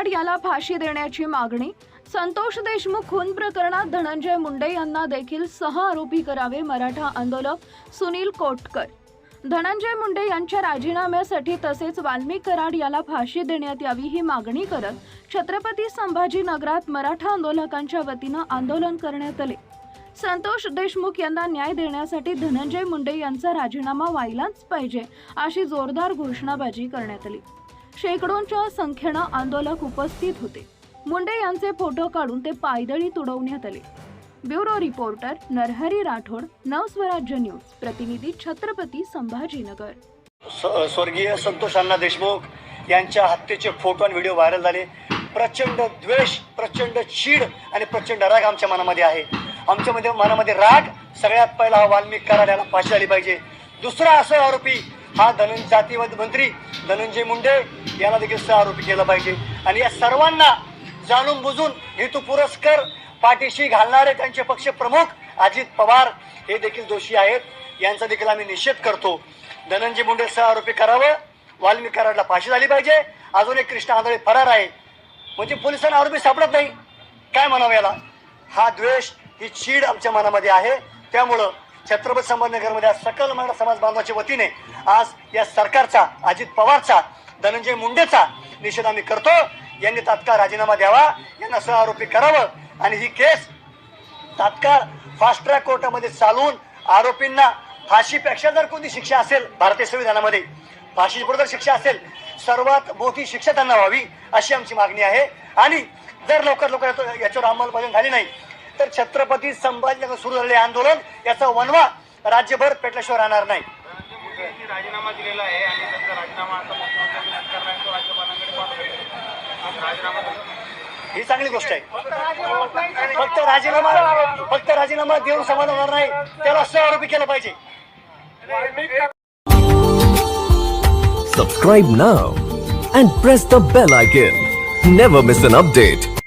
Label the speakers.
Speaker 1: कराड याला फाशी देण्याची मागणी. संतोष देशमुख खून प्रकरणात धनंजय मुंडे यांना देखील सह आरोपी करावे मराठा आंदोलक सुनील कोटकर. धनंजय मुंडे यांच्या राजीनाम्यासाठी तसेच वाल्मिक कराड याला फाशी देण्यात यावी ही मागणी करत छत्रपती संभाजीनगरात मराठा आंदोलकांच्या वतीनं आंदोलन करण्यात आले. संतोष देशमुख यांना न्याय देण्यासाठी धनंजय मुंडे यांचा राजीनामा व्हायलाच पाहिजे अशी जोरदार घोषणाबाजी करण्यात आली. शेकडोंच्या संख्येनं आंदोलक उपस्थित होते. मुंडे यांचे फोटो काढून ते पायदळी तुडवण्यात आले. Bureau reporter Narhari Rathod Navswarajya news प्रतिनिधी छत्रपती संभाजीनगर.
Speaker 2: स्वर्गीय संतोष अण्णा देशमुख यांच्या हत्येचे फोटो आणि व्हिडिओ व्हायरल झाले. प्रचंड द्वेष प्रचंड चीड आणि प्रचंड राग आमच्या मनामध्ये आहे. आमच्यामध्ये मनामध्ये राग सगळ्यात पहिला हा वाल्मिक कराड याला फाशी आली पाहिजे. दुसरा असं आरोपी हा धनंजय जातीवाद मंत्री धनंजय मुंडे याला देखील सह आरोपी केला पाहिजे. आणि या सर्वांना जाणून बुजून हेतू पुरस्कार पाठीशी घालणारे त्यांचे पक्ष प्रमुख अजित पवार हे देखील दोषी आहेत. यांचा देखील आम्ही निषेध करतो. धनंजय मुंडे सह आरोपी करावं वाल्मी कराडला फाशी झाली पाहिजे. अजून एक कृष्ण आंधळे फरार आहे. म्हणजे पोलिसांना आरोपी सापडत नाही. काय म्हणावं याला? हा द्वेष ही चीड आमच्या मनामध्ये आहे. त्यामुळं छत्रपती संभाजीनगरमध्ये आज सकल मराठा समाज बांधवाच्या वतीने आज या सरकारचा अजित पवारचा धनंजय मुंडेचा निषेध आम्ही करतो. यांनी तात्काळ राजीनामा द्यावा. यांना सह आरोपी करावं. आणि ही केस तात्काळ फास्ट ट्रॅक कोर्टामध्ये चालवून आरोपींना फाशीपेक्षा जर कोणती शिक्षा असेल भारतीय संविधानामध्ये फाशी जर शिक्षा असेल सर्वात मोठी शिक्षा त्यांना व्हावी अशी आमची मागणी आहे. आणि जर लवकर लवकर याच्यावर अंमलबजावणी झाली नाही तर छत्रपती संभाजीनगर सुरू झालेले आंदोलन याचा वनवा राज्यभर पेटल्याशिवाय राहणार नाही
Speaker 3: राजीनामा दिलेला आहे आणि त्यांचा राजीनामा आता मुख्यमंत्र्यांनी राज्यपालांकडे पाठवला.
Speaker 2: ही चांगली गोष्ट आहे फक्त राजीनामा फक्त राजीनामा देऊन समाधान होणार नाही त्याला सह आरोपी केलं पाहिजे
Speaker 4: Subscribe now and press the bell icon. Never miss an update.